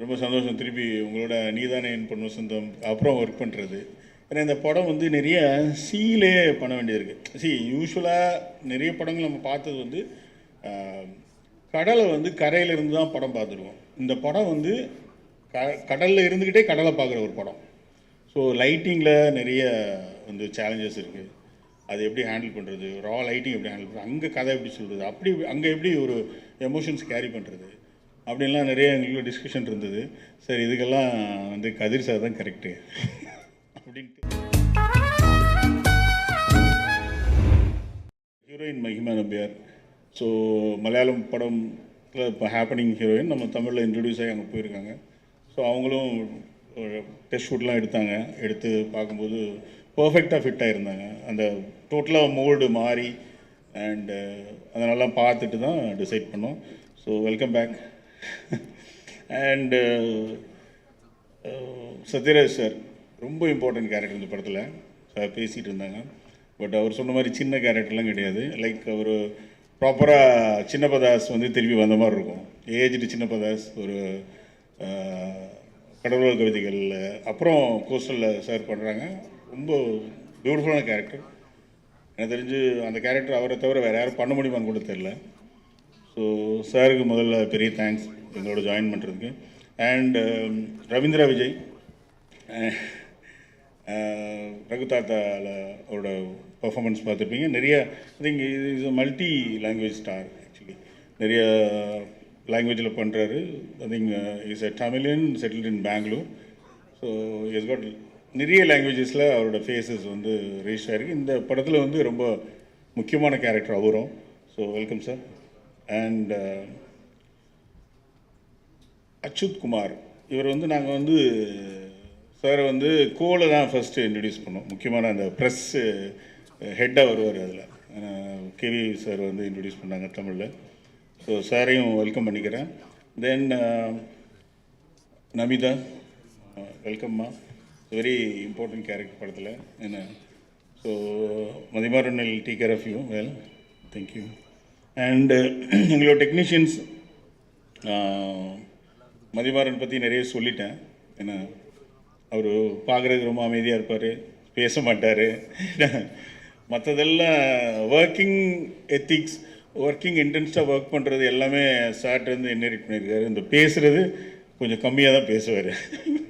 ரொம்ப சந்தோஷம். திருப்பி உங்களோட நீதானே என் பொண்ணு சொந்தம் அப்புறம் ஒர்க் பண்ணுறது ஏன்னா இந்த படம் வந்து நிறைய சீலே பண்ண வேண்டியிருக்கு. சி யூஸ்வலாக நிறைய படங்கள் நம்ம பார்த்தது வந்து கடலை வந்து கரையிலேருந்து தான் படம் பார்த்துருக்கோம் இந்த படம் வந்து க கடலில் இருந்துக்கிட்டே கடலை பார்க்குற ஒரு படம். ஸோ லைட்டிங்கில் நிறைய வந்து சேலஞ்சஸ் இருக்குது அது எப்படி ஹேண்டில் பண்ணுறது ரா லைட்டிங் எப்படி ஹேண்டில் பண்ணுறது அங்கே கதை எப்படி சொல்கிறது அப்படி அங்கே எப்படி ஒரு எமோஷன்ஸ் கேரி பண்ணுறது அப்படின்லாம் நிறைய எங்களுக்கு டிஸ்கஷன் இருந்தது. சரி இதுக்கெல்லாம் வந்து கதிர் சார் தான் கரெக்டு அப்படின்ட்டு. ஹீரோயின் மகிமா நம்பியார். ஸோ மலையாளம் படம் இப்போ ஹேப்பனிங் ஹீரோயின் நம்ம தமிழில் இன்ட்ரடியூஸ் ஆகி அங்கே போயிருக்காங்க. ஸோ அவங்களும் டெஸ்ட் ஷூட்லாம் எடுத்தாங்க. எடுத்து பார்க்கும்போது பர்ஃபெக்டாக ஃபிட் ஆகிருந்தாங்க அந்த டோட்டலாக மோல்டு மாறி அண்டு அதனெல்லாம் பார்த்துட்டு தான் டிசைட் பண்ணோம். So welcome back and Sathyaraj sir ரொம்ப இம்பார்ட்டன்ட் கேரக்டர் இந்த படத்தில். சார் பேசிகிட்டு இருந்தாங்க. பட் அவர் சொன்ன மாதிரி சின்ன கேரக்டர்லாம் கிடையாது. லைக் அவர் ப்ராப்பராக சின்னப்பதாஸ் வந்து திருப்பி வந்த மாதிரி இருக்கும். ஏஜ்டு சின்னப்பதாஸ் ஒரு கடவுள் கவிதைகள் அப்புறம் கோஸ்டலில் சார் பண்ணுறாங்க ரொம்ப பியூட்டிஃபுல்லான கேரக்டர் எனக்கு தெரிஞ்சு அந்த கேரக்டர் அவரை தவிர வேறு யாரும் பண்ண முடியுமான்னு கூட தெரில ஸோ சாருக்கு முதல்ல பெரிய தேங்க்ஸ் எங்களோட ஜாயின் பண்ணுறதுக்கு அண்ட் um, ரவீந்திரா விஜய் ரகுதாத்தாவில் ரகு தாத்தாவில் அவரோட பர்ஃபாமன்ஸ் பார்த்துருப்பீங்க. நிறைய ஐ திங்க் இது is multi language star actually நிறைய லாங்குவேஜில் பண்ணுறாரு ஐ திங்க் இஸ் அ தமிழன் settled in Bangalore so is got நிறைய லாங்குவேஜஸில் அவரோட ஃபேஸஸ் வந்து ரீச் ஆகிருக்கு இந்த படத்தில் வந்து ரொம்ப முக்கியமான கேரக்டர் அவரும். So welcome sir and Achuth Kumar இவர் வந்து நாங்கள் வந்து சார் வந்து கோலை தான் ஃபஸ்ட்டு இன்ட்ரடியூஸ் பண்ணோம். முக்கியமான அந்த ப்ரெஸ் ஹெட்டாக வருவார் அதில். கேவி சார் வந்து இன்ட்ரடியூஸ் பண்ணாங்க தமிழில். ஸோ சாரையும் வெல்கம் பண்ணிக்கிறேன். தென் நமிதா வெல்கம்மா வெரி இம்பார்ட்டன்ட் கேரக்டர் படத்தில். என்ன? So Mathimaran the care of you well thank you and எங்களோட டெக்னீஷியன்ஸ் மதிமாறன் பற்றி நிறைய சொல்லிட்டேன். ஏன்னா அவர் பார்க்குறதுக்கு ரொம்ப அமைதியாக இருப்பார் பேச மாட்டார். மற்றதெல்லாம் ஒர்க்கிங் எத்திக்ஸ் ஒர்க்கிங் இன்டென்ஸாக ஒர்க் பண்ணுறது எல்லாமே சார்ட் வந்து இன்ஹெரிட் பண்ணியிருக்காரு இந்த பேசுகிறது கொஞ்சம் கம்மியாக தான் பேசுவார்.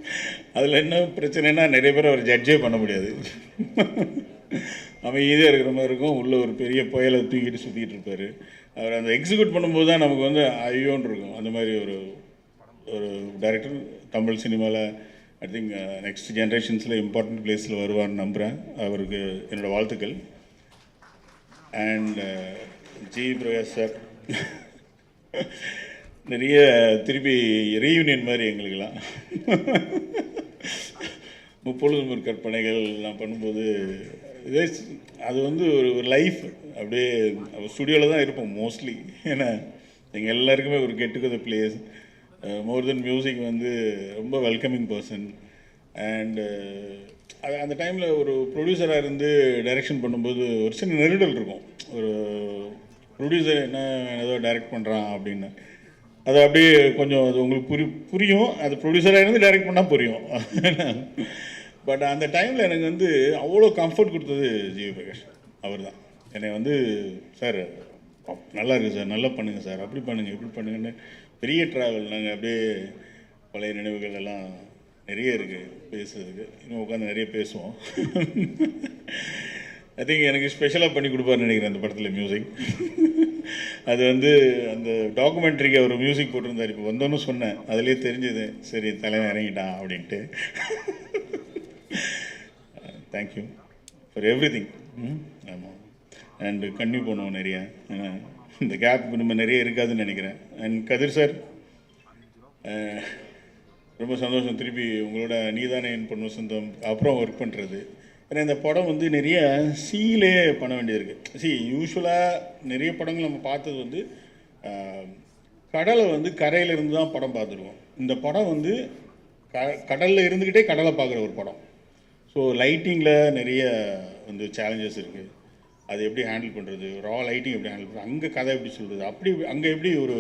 அதில் என்ன பிரச்சனைனா நிறைய பேர் அவர் ஜட்ஜே பண்ண முடியாது. அமைதியாக இருக்கிற மாதிரி இருக்கும். உள்ள ஒரு பெரிய புயலை தூக்கிட்டு சுற்றிட்டு இருப்பார். அவர் அந்த எக்ஸிக்யூட் பண்ணும்போது தான் நமக்கு வந்து ஐயோன்னு இருக்கும். அந்த மாதிரி ஒரு ஒரு டைரக்டர் தமிழ் சினிமாவில் ஐ திங்க் நெக்ஸ்ட் ஜென்ரேஷன்ஸில் இம்பார்ட்டண்ட் பிளேஸில் வருவார்னு நம்புகிறேன் அவருக்கு என்னோடய வாழ்த்துக்கள். அண்ட் ஜி பிரகாஷ் சார் நிறைய திருப்பி ரீயூனியன் மாதிரி எங்களுக்கெல்லாம். முப்பொழுதும் ஒரு கற்பனைகள் நான் பண்ணும்போது இதே அது வந்து ஒரு ஒரு லைஃப் அப்படியே ஸ்டுடியோவில் தான் இருப்போம் மோஸ்ட்லி ஏன்னா எங்கள் எல்லாருக்குமே ஒரு கெட்டுக்கத பிளேஸ் மோர் தென் மியூசிக் வந்து ரொம்ப வெல்கமிங் பர்சன் அண்டு அந்த டைமில் ஒரு ப்ரொடியூசராக இருந்து டைரெக்ஷன் பண்ணும்போது ஒரு சின்ன நெருடல் இருக்கும். ஒரு ப்ரொடியூசர் என்ன ஏதோ டைரக்ட் பண்ணுறான் அப்படின்னு. அது அப்படியே கொஞ்சம் அது உங்களுக்கு புரி புரியும். அது ப்ரொடியூசராக இருந்து டைரக்ட் பண்ணால் புரியும். பட் அந்த டைமில் எனக்கு வந்து அவ்வளோ கம்ஃபர்ட் கொடுத்தது ஜிவி பிரகாஷ் அவர் தான் என்னை வந்து சார் நல்லா இருக்குது சார் நல்லா பண்ணுங்கள் சார் அப்படி பண்ணுங்கள் இப்படி பண்ணுங்கன்னு பெரிய ட்ராவல் நாங்கள் அப்படியே பழைய நினைவுகள் எல்லாம் நிறைய இருக்குது பேசுறதுக்கு. இன்னும் உட்காந்து நிறைய பேசுவோம். ஐ திங்க் எனக்கு ஸ்பெஷலாக பண்ணி கொடுப்பாருன்னு நினைக்கிறேன் அந்த படத்தில் மியூசிக் அது வந்து அந்த டாக்குமெண்ட்ரிக்கு அவர் மியூசிக் போட்டிருந்தார். இப்போ வந்தோன்னு சொன்னேன். அதுலேயே தெரிஞ்சது. சரி தலைவன் இறங்கிட்டான் அப்படின்ட்டு. தேங்க்யூ ஃபார் எவ்ரி திங் ஆமாம் அண்டு கன்னியூ பண்ணுவோம் நிறைய. இந்த கேப் நம்ம நிறைய இருக்காதுன்னு நினைக்கிறேன். அண்ட் கதிர் சார் ரொம்ப சந்தோஷம். திருப்பி உங்களோட நீதானே என் பொண்ணு சொந்தம் அப்புறம் ஒர்க் பண்ணுறது ஏன்னா இந்த படம் வந்து நிறைய சீலே பண்ண வேண்டியிருக்கு சி யூஸ்வலாக நிறைய படங்கள் நம்ம பார்த்தது வந்து கடலை வந்து கரையிலேருந்து தான் படம் பார்த்துருவோம். இந்த படம் வந்து க கடலில் இருந்துக்கிட்டே கடலை பார்க்குற ஒரு படம். ஸோ லைட்டிங்கில் நிறைய வந்து சேலஞ்சஸ் இருக்குது அது எப்படி ஹேண்டில் பண்ணுறது ரா லைட்டிங் எப்படி ஹேண்டில் பண்ணுறது அங்கே கதை எப்படி சொல்கிறது அப்படி அங்கே எப்படி ஒரு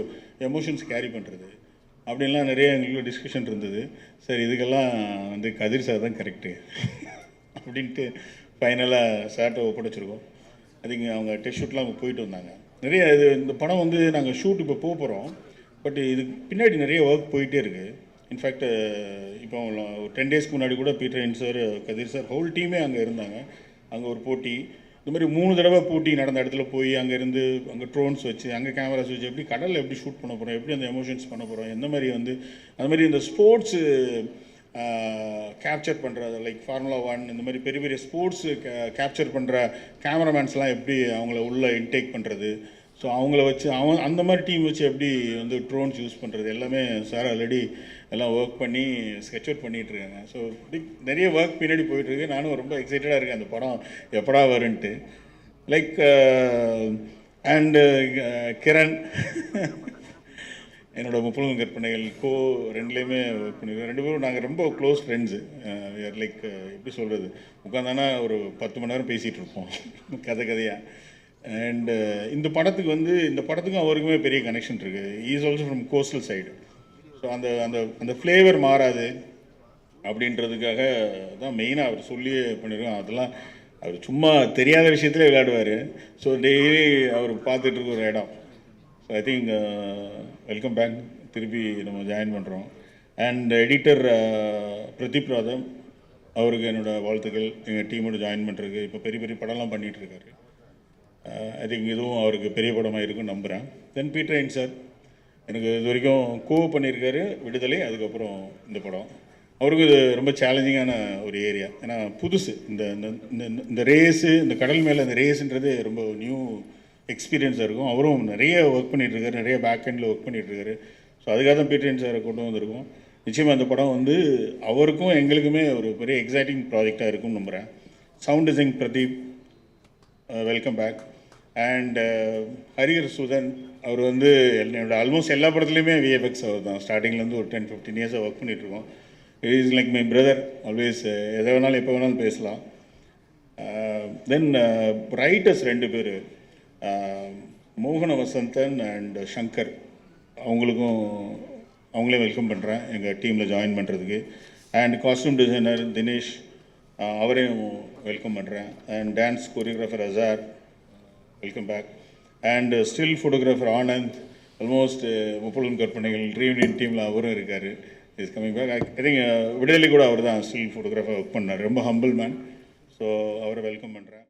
எமோஷன்ஸ் கேரி பண்ணுறது அப்படின்லாம் நிறைய எங்களுக்கு டிஸ்கஷன் இருந்தது. சார் இதுக்கெல்லாம் வந்து கதிர் சார் தான் கரெக்டு அப்படின்ட்டு ஃபைனலாக சார்ட்டை ஒப்படைச்சிருக்கோம். அதுங்க அவங்க டெஸ்ட் ஷூட்லாம் போயிட்டு வந்தாங்க. நிறைய இது இந்த படம் வந்து நாங்கள் ஷூட் இப்போ போக போகிறோம் பட் இதுக்கு பின்னாடி நிறைய ஒர்க் போயிட்டே இருக்குது இன்ஃபேக்ட் uh, இப்போ ஒரு டென் டேஸ்க்கு முன்னாடி கூட Peter sir Kathir sir whole டீமே அங்கே இருந்தாங்க. அங்கே ஒரு போட்டி. இந்த மாதிரி மூணு தடவை போட்டி நடந்த இடத்துல போய் அங்கே இருந்து அங்கே ட்ரோன்ஸ் வச்சு அங்கே கேமராஸ் வச்சு எப்படி கடலில் எப்படி ஷூட் பண்ண போகிறோம் எப்படி அந்த எமோஷன்ஸ் பண்ண போகிறோம் எந்த மாதிரி வந்து அந்த மாதிரி இந்த ஸ்போர்ட்ஸு கேப்சர் பண்ணுறது லைக் ஃபார்முலா ஒன் இந்த மாதிரி பெரிய பெரிய ஸ்போர்ட்ஸு கேப்சர் பண்ணுற கேமராமேன்ஸ்லாம் எப்படி அவங்கள உள்ளே இன்டேக் பண்ணுறது ஸோ அவங்கள வச்சு அவன் அந்த மாதிரி டீம் வச்சு எப்படி வந்து ட்ரோன்ஸ் யூஸ் பண்ணுறது எல்லாமே சார் ஆல்ரெடி எல்லாம் ஒர்க் பண்ணி ஸ்கெட்ச் அவுட் பண்ணிகிட்டு இருக்காங்க ஸோ நிறைய ஒர்க் பின்னாடி போயிட்டுருக்கு. நானும் ரொம்ப எக்ஸைட்டடாக இருக்கேன். அந்த படம் எப்படா வருன்ட்டு. லைக் அண்டு கிரண் என்னோடய முப்பது கற்பனைகள் கோ ரெண்டுலேயுமே ஒர்க் பண்ணியிருக்கோம் ரெண்டு பேரும் நாங்கள் ரொம்ப க்ளோஸ் ஃப்ரெண்ட்ஸு லைக் எப்படி சொல்கிறது உட்காந்தானா ஒரு பத்து மணி நேரம் பேசிகிட்டு இருப்போம் கதை கதையாக அண்டு uh, இந்த படத்துக்கு வந்து இந்த படத்துக்கும் அவருக்குமே பெரிய கனெக்ஷன் இருக்குது is also from coastal side so அந்த அந்த அந்த ஃப்ளேவர் மாறாது அப்படின்றதுக்காக தான் மெயினாக அவர் சொல்லி பண்ணியிருக்கோம் அதெல்லாம் அவர் சும்மா தெரியாத விஷயத்துல விளையாடுவார். ஸோ டெய்லி அவர் பார்த்துட்ருக்க ஒரு இடம். So I think welcome back திருப்பி நம்ம ஜாயின் பண்ணுறோம் அண்ட் எடிட்டர் பிரதீப் ராதம் அவருக்கு என்னோடய வாழ்த்துக்கள். எங்கள் டீமோட ஜாயின் பண்ணுறதுக்கு இப்போ பெரிய பெரிய படம்லாம் பண்ணிகிட்ருக்காரு ஐ uh, திங்க் இதுவும் அவருக்கு பெரிய படமாக இருக்குன்னு நம்புகிறேன் தென் பீட்டர் சார் எனக்கு இது வரைக்கும் கோ பண்ணியிருக்காரு விடுதலை அதுக்கப்புறம் இந்த படம். அவருக்கு இது ரொம்ப சேலஞ்சிங்கான ஒரு ஏரியா ஏன்னா புதுசு. இந்த இந்த- இந்த ரேஸு இந்த கடல் மேலே இந்த ரேஸுன்றது ரொம்ப நியூ எக்ஸ்பீரியன்ஸாக இருக்கும். அவரும் நிறைய ஒர்க் பண்ணிகிட்ருக்காரு நிறைய பேக் ஹெண்டில் ஒர்க் பண்ணிகிட்ருக்காரு ஸோ அதுக்காக தான் பீட்ரியன் சாரை கொண்டு வந்திருக்கோம். நிச்சயமாக அந்த படம் வந்து அவருக்கும் எங்களுக்குமே ஒரு பெரிய எக்ஸைட்டிங் ப்ராஜெக்டாக இருக்கும்னு நம்புகிறேன் sound design Pradeep welcome back and Harihar Sudhan அவர் வந்து என்னோட ஆல்மோஸ்ட் எல்லா படத்துலையுமே விஎஃப்எக்ஸ் அவர் தான். ஸ்டார்டிங்லேருந்து ஒரு டென் ஃபிஃப்டீன் இயர்ஸாக ஒர்க் பண்ணிகிட்ருக்கோம் is like my brother always எதை வேணாலும் எப்போ வேணாலும் பேசலாம். Uh, தென் ரைட்டர்ஸ் uh, ரெண்டு பேர் uh, மோகன வசந்தன் அண்ட் சங்கர். அவங்களுக்கும் அவங்களே வெல்கம் பண்ணுறேன் எங்கள் டீமில் ஜாயின் பண்ணுறதுக்கு அண்ட் காஸ்டியூம் டிசைனர் தினேஷ் அவரையும் வெல்கம் பண்ணுறேன் and dance choreographer Azhar welcome back and still photographer Anand almost முப்பலன் கற்பனைகள் ரீயூனியன் டீமில் அவரும் இருக்கார். Is coming back I think Viduthalai கூட அவர் தான் ஸ்டில் ஃபோட்டோகிராஃபர் ஒர்க் பண்ணார். ரொம்ப ஹம்பிள் மேன் ஸோ அவரை வெல்கம் பண்ணுறேன்